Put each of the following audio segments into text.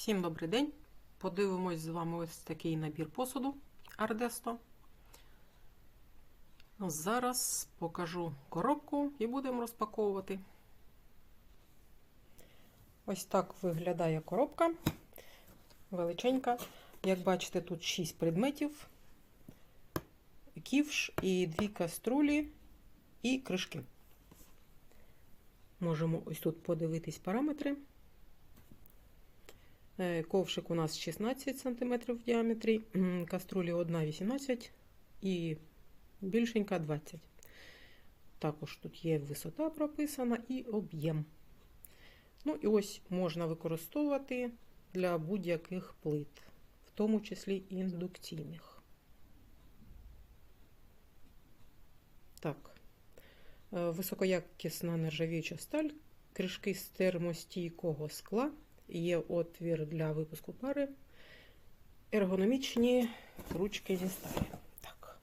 Всім добрий день! Подивимось з вами ось такий набір посуду Ардесто. Зараз покажу коробку і будемо розпаковувати. Ось так виглядає коробка. Величенька. Як бачите, тут 6 предметів, ківш і дві каструлі і кришки. Можемо ось тут подивитись параметри. Ковшик у нас 16 см в діаметрі, каструлі 1,18 і більшенька 20 Також тут є висота прописана і об'єм. Ну і ось можна використовувати для будь-яких плит, в тому числі індукційних. Так, високоякісна нержавіюча сталь, кришки з термостійкого скла. Є отвір для випуску пари, ергономічні ручки зі сталі. Так.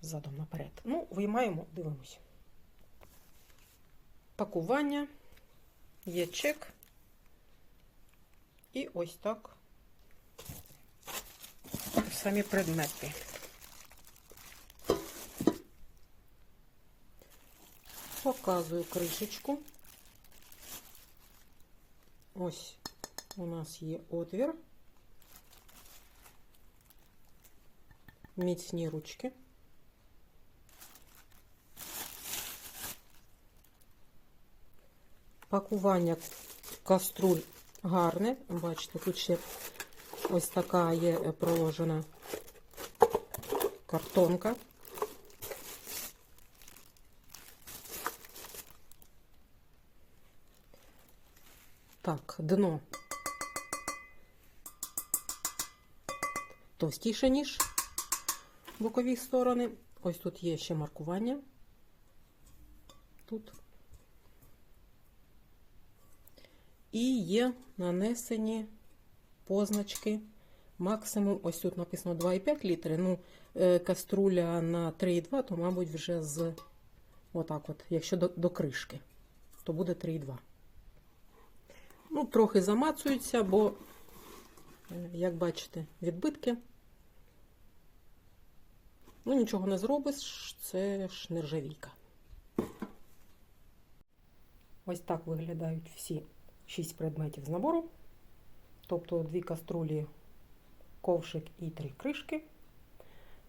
Задом наперед. Ну, виймаємо, дивимося. Пакування, є чек. І ось так самі предмети. Показую кришечку. Ось у нас є отвір, міцні ручки. Пакування каструль гарне. Бачите, тут ще ось така є проложена картонка. Так, дно товстіше, ніж бокові сторони. Ось тут є ще маркування. Тут. І є нанесені позначки. Максимум, ось тут написано 2,5 літри. Ну, каструля на 3,2, то, мабуть, вже з отак от, якщо до, до кришки, то буде 3,2. Ну, трохи замацуються, бо, як бачите, відбитки. Ну, нічого не зробиш, це ж нержавійка. Ось так виглядають всі шість предметів з набору. Тобто дві каструлі, ковшик і три кришки.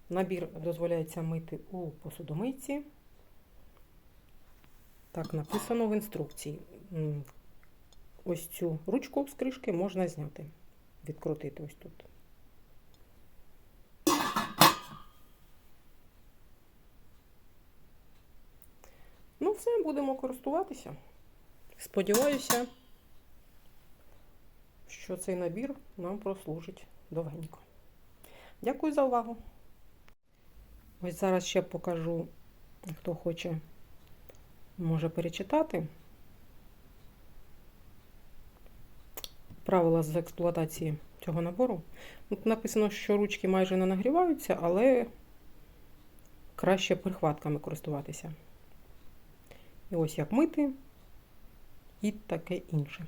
Набір дозволяється мити у посудомийці. Так написано в інструкції. Ось цю ручку з кришки можна зняти, відкрутити ось тут. Ну, все, будемо користуватися. Сподіваюся, що цей набір нам прослужить довгенько. Дякую за увагу. Ось зараз ще покажу, хто хоче, може перечитати. Правила з експлуатації цього набору. Тут написано, що ручки майже не нагріваються, але краще прихватками користуватися. І ось як мити і таке інше.